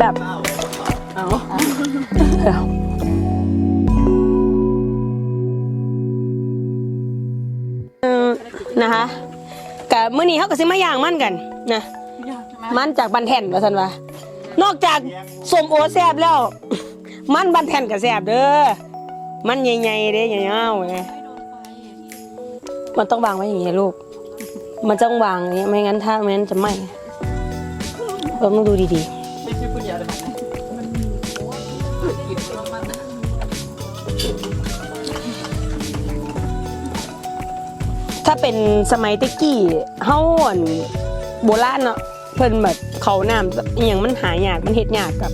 แบบ เอาเอาเออนะคะกะมื้อนี้เขาก็สิมายางมั่นกันนะ มั่นจากบันแทนว่าซั่นว่านอกจากสมโอแซ่บแล้ว มั่นบันแทนก็แซ่บเด้อ มั่นใหญ่ๆเด้ใหญ่ๆเลยมันต้องวางไว้อย่างนี้ลูก มันต้องวางอย่างนี้ไม่งั้นถ้าไม่งั้นจะไหม้เราต้องดูดีๆ ถ้าเป็นสมัยตะกี้เฮาอั่นโบราณเนาะเพิ่นแบบเขาน้ำอหย่างมันหายากมันเฮ็ดยากกับ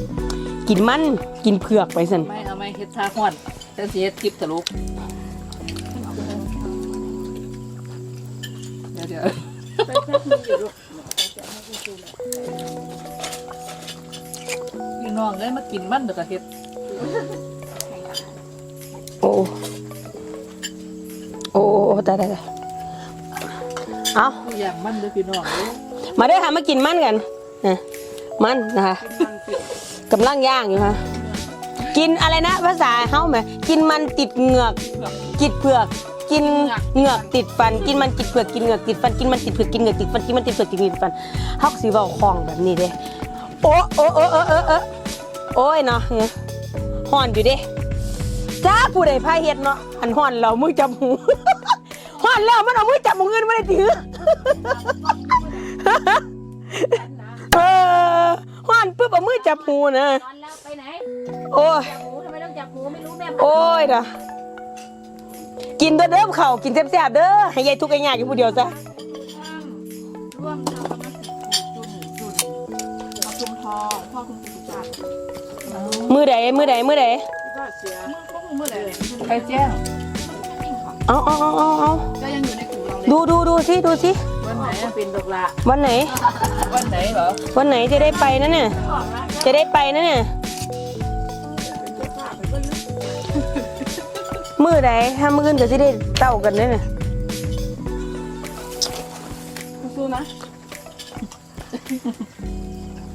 กินมันกินเผือกไปสั่นไม่เอาไม่เฮ็ดชาหวนจะเสียคลิปทะลุเดี๋ยวเดี๋ยวพี่น้องเลยมากินมันเดี๋ยวก็เฮ็ดโอ้โอ้โอ้ตายตายตาย เอาตัวอย่างมันเลยพี่น้องเลยมาเด้อค่ะมากินมันกันนะมันนะคะกำลังย่างอยู่ค่ะกินอะไรนะภาษาเฮาไหมกินมันติดเหงือกกิดเผือกกินเหงือกติดฟันกินมันกิดเผือก กินเหงือกติดฟัน กินมันติดเผือกกินเหงือกติดฟันกินมันติดเผือกกินเหงือกติดฟันเฮาก็สิเว้าคล่องแบบนี้เด้โอ้โอ้โอ้โอ้โอ้โอ้โอ้ยเนาะฮ้อนอยู่เด้จ้าผู้ใดพาเฮ็ดเนาะอันฮ้อนเรามือจับหู ฮ้อนแล้วมันเอามือจับมือเงินไม่ได้ถือเออฮ้อนปุ๊บเอามือจับหูนะ นอนแล้วไปไหนโอ้ย จับหมูทำไมต้องจับหมูไม่รู้แม่โอ้ยนะกินเด้อเด้อเขากินแซ่บๆเด้อให้ยายทุกข์ไอ้ยากอยู่ผู้เดียวซะร่วมทำคณะจุนจุนเอาจุมทองพ่อคุณสุชาติมือใดมือใดมือใดก็เสียก็คงเมื่อไหร่ใครแจ้ง เอาเอาเอาเอาเอาก็ยังอยู่ในกลุ่มเราเลยดูดูดูสิดูสิวันไหนอะเป็นดอกละวันไหน วันไหนเหรอวันไหนจะได้ไปนั่นน่ะจะได้ไปนั่นน่ะมือใดถ้ามืออื่นก็จะได้เต้ากันนั่นน่ะสู้นะ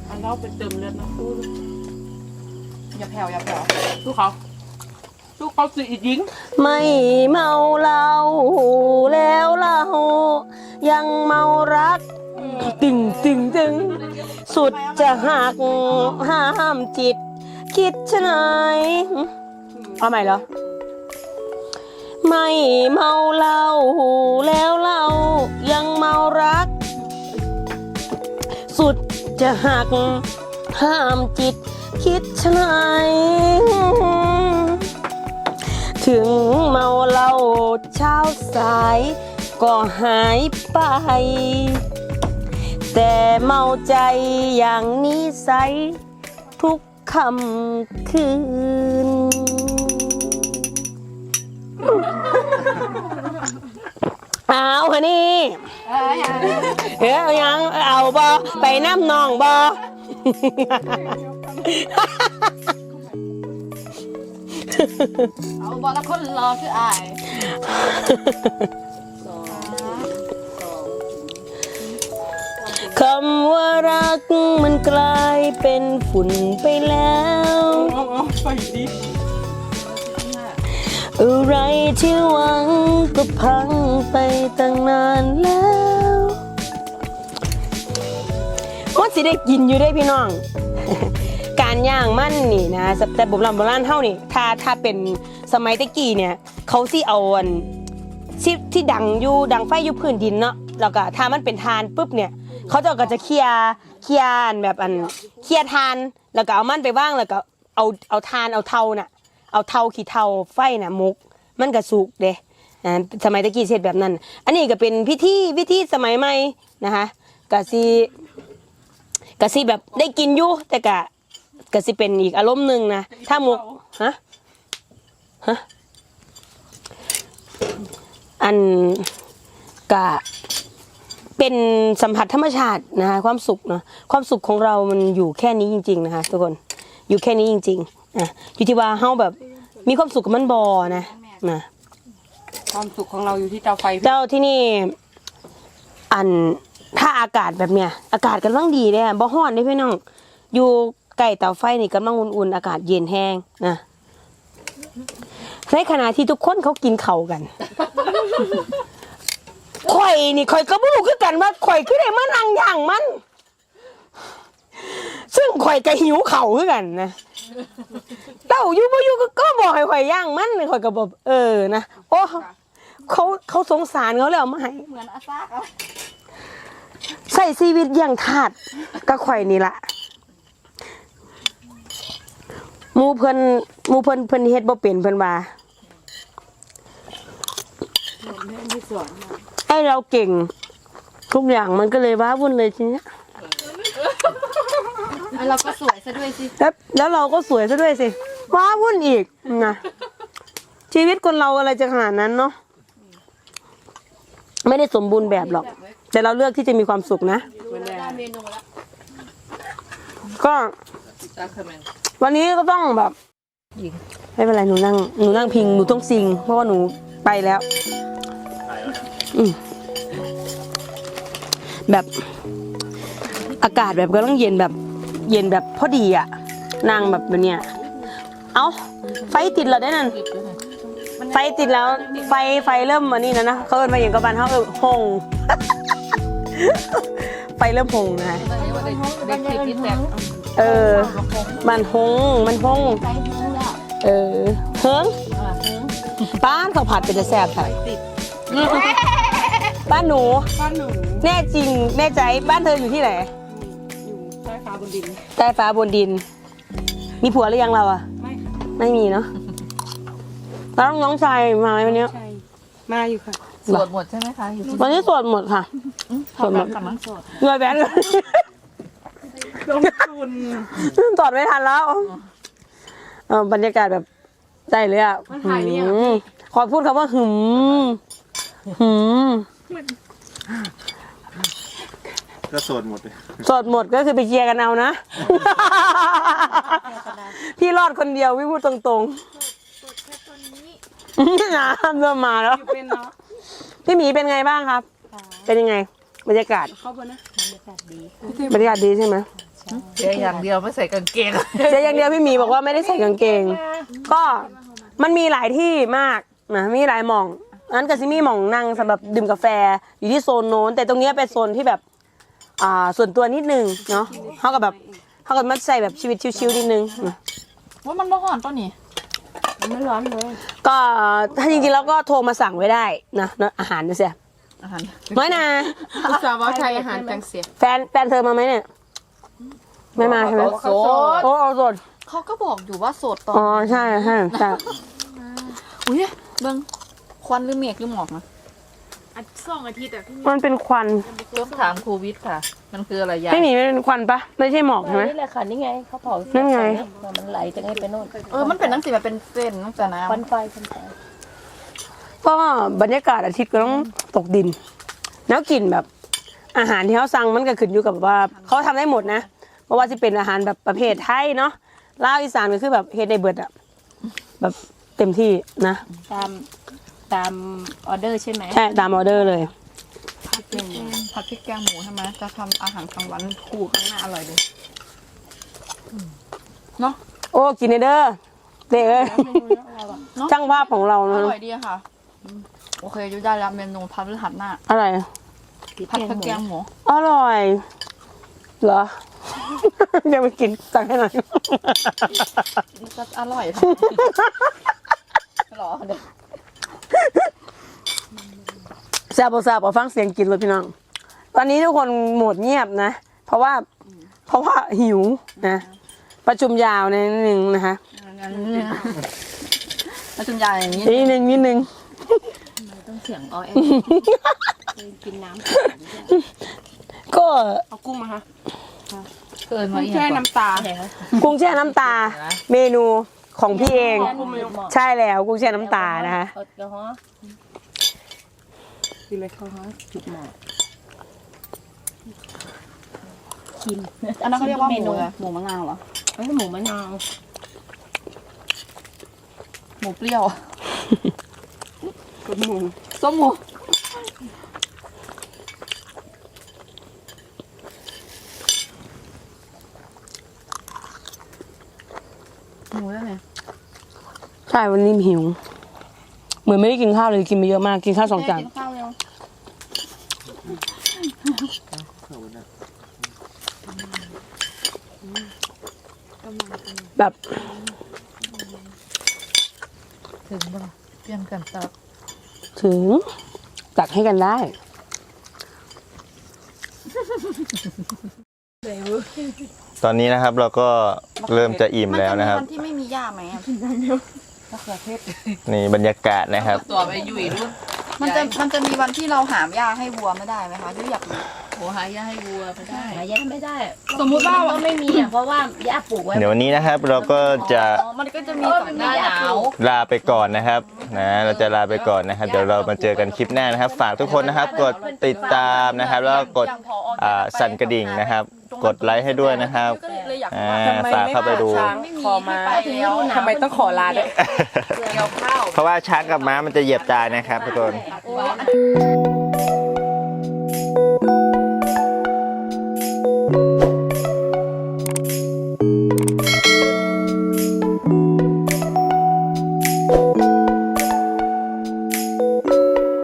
อันเราเป็นเติมเลือดนะสู้อย่าแผ่วอย่าแผ่วสู้เขา สู้เขาสิอีกยิง ไม่เมาเหล้าแล้วเรายังเมารัก ตึงตึงตึงสุดจะหักห้ามจิต คิดชะไหนเอาใหม่เหรอ ไม่เมาเหล้าแล้วเรายังเมารัก สุดจะหักห้ามจิต คิดชะไหน ถึงเมาเหล้าเช้าสายก็หายไป แต่เมาใจอย่างนี้ใสทุกคำคืน เอาฮะนี่เออเอายังเอาบอไปน้ำนองบอ เอาบอละคนรอคืออายคำว่ารักมันกลายเป็นฝุ่นไปแล้ว อะไรที่หวังก็พังไปตั้งนานแล้วว่าสิได้กินอยู่ได้พี่น้อง การย่างมันนี่นะแต่โบราณโบราณเท่านี่ถ้าถ้าเป็นสมัยตะกี้เนี่ย เขาสิเอาอันที่ที่ดังอยู่ดังไฟอยู่พื้นดินเนาะแล้วก็ถ้ามันเป็นทานปุ๊บเนี่ย เขาจะก็จะเคลียเคลียนแบบอันเคลียทานแล้วก็เอามันไปว่างแล้วก็เอาเอาทานเอาเทาน่ะ เอาเทาขี้เทาไฟน่ะมุก มันก็สุกเด้สมัยตะกี้เสร็จแบบนั้น อันนี้ก็เป็นพิธีพิธีสมัยใหม่นะคะก็สิก็สิแบบได้กินอยู่แต่ก็ ก็สิเป็นอีกอารมณ์หนึ่งนะถ้ามุกฮะฮะอันกะเป็นสัมผัสธรรมชาตินะคะความสุขเนาะความสุขของเรามันอยู่แค่นี้จริง ๆ นะคะทุกคนอยู่แค่นี้จริงๆอะอยู่ที่ว่าเฮาแบบมีความสุขกับมันบอนะนะความสุขของเราอยู่ที่เตาไฟเจ้าที่นี่ อันถ้าอากาศแบบเนี้ยอากาศกำลังดีเลยอะบ่ฮ้อนเด้พี่น้องอยู่ ใกล้เตาไฟนี่กำลังอุ่นๆอากาศเย็นแห้งนะในขณะที่ทุกคนเขากินเข่าวกันอยนี่ข่อยก็บ่รู้คือกันว่าข่อยคือได้มานั่งย่างมัน ซึ่งข่อยก็หิวเข่าวคือกันนะเต้าอยู่บ่อยู่ก็ก็บอกให้ข่อยย่างมันข่อยก็บอกเออนะโอ้เขาเขาสงสารเขาแล้วเอามาให้เหมือนอาซากอะใส่ชีวิตอย่างทาสก็ข่อยนี่ละ หมูเพิ่นหมูเพิ่นเพิ่นเฮ็ดบ่เป็นเพิ่นว่าไอเราเก่ง ทุกอย่างมันก็เลยว้าวุ่นเลยทีเนี้ยแล้วเราก็สวยซะด้วยสิแล้วแล้วเราก็สวยซะด้วยสิว้าวุ่นอีกนะชีวิตคนเราอะไรจะขนาดนั้นเนาะไม่ได้สมบูรณ์แบบหรอก แต่เราเลือกที่จะมีความสุขนะได้เมนูแล้วก็ จ้าคอมเมนต์วันนี้ก็ต้องแบบยิงไม่เป็นไรหนูนั่งหนูนั่งพิงหนูต้องซิง เพราะว่าหนูไปแล้ว อืมแบบอากาศแบบก็ต้องเย็นแบบ เย็นแบบพอดีอะนางแบบแบบเนี้ยเอาไฟติดแล้วได้นั่นติดด้วยนะไฟติดแล้วไฟไฟเริ่มมานี่นะนะเขาเอินมาอย่างกับบ้านเขาเออหงไฟเริ่มหงนะตอนนี้ว่าได้ได้คลิปที่แตกเออ มันหงมันหงใจเฮิงแล้วเออเฮิงอ่าเพิ่งบ้านเขาผัดเป็นจะแซ่บค่ะบ้านหนูบ้านหนูแน่จริงแน่ใจบ้านเธออยู่ที่ไหนอยู่ใต้ฟ้าบนดินใต้ฟ้าบนดิน มีผัวหรือยังเราอะไม่ค่ะไม่มีเนาะแล้วน้องชายมาไหมวันเนี้ย ใช่มาอยู่ค่ะสวดหมดใช่ไหมคะอยู่ที่วันนี้สวดหมดค่ะ สวดหมดกำลังสวด เงยแบนเลย ลงทุนตอดไม่ทันแล้วเออบรรยากาศแบบใจเลยอะมันถ่ายหรือยังหืมขอพูดคำว่าหึมหืมก็โสดหมดเลยสดหมดก็คือไปเคลียร์กันเอานะ พี่รอดคนเดียวพี่พูดตรงๆน้ำเริ่มมาแล้ว อยู่เป็นเนาะพี่หมีเป็นไงบ้างครับ เป็นยังไง บรรยากาศ เข้าบนนะบรรยากาศดีใช่ไหม เสียอย่างเดียวไม่ใส่กางเกงเจ๊อย่างเดียวพี่หมีบอกว่าไม่ได้ใส่กางเกง ก็มันมีหลายที่มากนะมีหลายหม่องนั้นก็ซิมีหม่องนั่งสำหรับดื่มกาแฟอยู่ที่โซนโน้น แต่ตรงเนี้ยเป็นโซนที่แบบอ่าส่วนตัวนิดนึงเนาะเขากับแบบเขากับมัใส่แบบชีวิตชิวๆนิดนึงนะ ว่ามันบ่ห่อนตัวนี้ไม่ร้อนเลย ก็ถ้าจริงๆแล้วก็โทรมาสั่งไว้ได้นะเนอะอาหารนะเสียอาหารน้อยนาอุตส่าห์ว่าไทยอาหารจังเสีย แฟนแฟนเธอมาไหมเนี่ย ไม่มาใช่ไหมโสดโอ้เอาสดเขาก็บอกอยู่ว่าโสดตอนอ๋อใช่ใช่ใช่อุ้ยเบิ่งควันหรือเมฆหรือหมอกนะอัดสองอาทิตย์อะพี่มันเป็นควันต้องถามครูวิทย์ค่ะ มันคืออะไรยาไม่มีมันเป็นควันปะไม่ใช่หมอกใช่ไหมนี่แหละค่ะนี่ไงเขาเผานั่นไงมันไหลจะให้ไปโน่นเออมันเป็นตั้งสิแบบเป็นเส้นตั้งแต่น้ควันไฟควันไฟก็บรรยากาศอาทิตย์ก็ต้องตกดิน แล้วกลิ่นแบบ อาหารที่เขาสั่งมันก็ขึ้นอยู่กับว่าเขาทำได้หมดนะ เพราะว่าจะเป็นอาหารแบบประเภทไทยเนาะลาวอีสานก็คือแบบเฮ็ดได้เบิดอะแบบเต็มที่นะตามตามออเดอร์ใช่ไหมใช่ตามออเดอร์เลยำผัดพริกแกงหมูใช่ไหมจะทำอาหารกลางวันคู่ข้างหน้าอร่อยเลยเนาะโอ้กินเด้อเด็กเอ้ยเนาะช่างภาพของเราอนะร่อยดีค่ะโอเคอยู่ได้แล้วเมนูพับหรือหัดหน้าอะไร ผัดพริกแกงหมูอร่อย เหรอ ยังไม่กินสั่งให้หน่อยก็อร่อยหรอเดี๋ยวแซ่บบ่แซ่บบ่ฟังเสียงกินเลยพี่น้อง ตอนนี้ทุกคนโหมดเงียบนะ เพราะว่า เพราะว่าหิวนะ ประชุมยาวในนิดนึงนะคะงั้นแล้วจุนยายอย่างนี้นิดนึงนิดนึงต้องเสียงออแอกินน้ำก็เอากุ้งมาค่ะ เกินมาอีกแช่น้ำตากุ้งแช่น้ำตา เมนูของพี่เองกุ้งไม่ยกใช่แล้วกุ้งแช่น้ำตานะคะแอลกอฮอล์กินเลยเขาฮะจุดหมอกอันนั้นเขาเรียกว่าหมูเลยหมูมะนาวเหรอเอ้ยหมูมะนาวหมูเปรี้ยวกับหมูส้มหมูหมูได้ไหม ใช่วันนี้หิว เหมือนไม่ได้กินข้าวเลยกินไปเยอะมากกินข้าวสองจานกินข้าวเร็วเข้ากันนะแบบถึงบ่ล่ะเปลี่ยนกันตับถึงจัดให้กันได้ตอนนี้นะครับเราก็เริ่มจะอิ่มแล้วนะครับ มัน นี่บรรยากาศนะครับ ตัวไปยุ่ยรุ่นมันจะมันจะมีวันที่เราหามหญ้าให้วัวไม่ได้ไหมคะที่อยากรู้โหหายาให้วัวไม่ได้หายาไม่ได้ สมมุติว่าก็ไม่มีอะเพราะว่าย่าปลูกไว้เดี๋ยววันนี้นะครับ เราก็จะอ๋อมันก็จะมีสองหน้าหนาวลาไปก่อนนะครับนะเราจะลาไปก่อนนะครับ เดี๋ยวเรามาเจอกันคลิปหน้านะครับ ฝากทุกคนนะครับ กดติดตามนะครับ แล้วก็กดอ่าสั่นกระดิ่งนะครับ กดไลค์ให้ด้วยนะครับ ก็เลยอยากอ่ารู้ว่าฝากเข้าไปดูไม่มีให้ไปแล้วทำไมต้องขอลาด้วย เกี่ยวข้าว เพราะว่าช้างกับม้ามันจะเหยียบตายนะครับทุกคน โอ้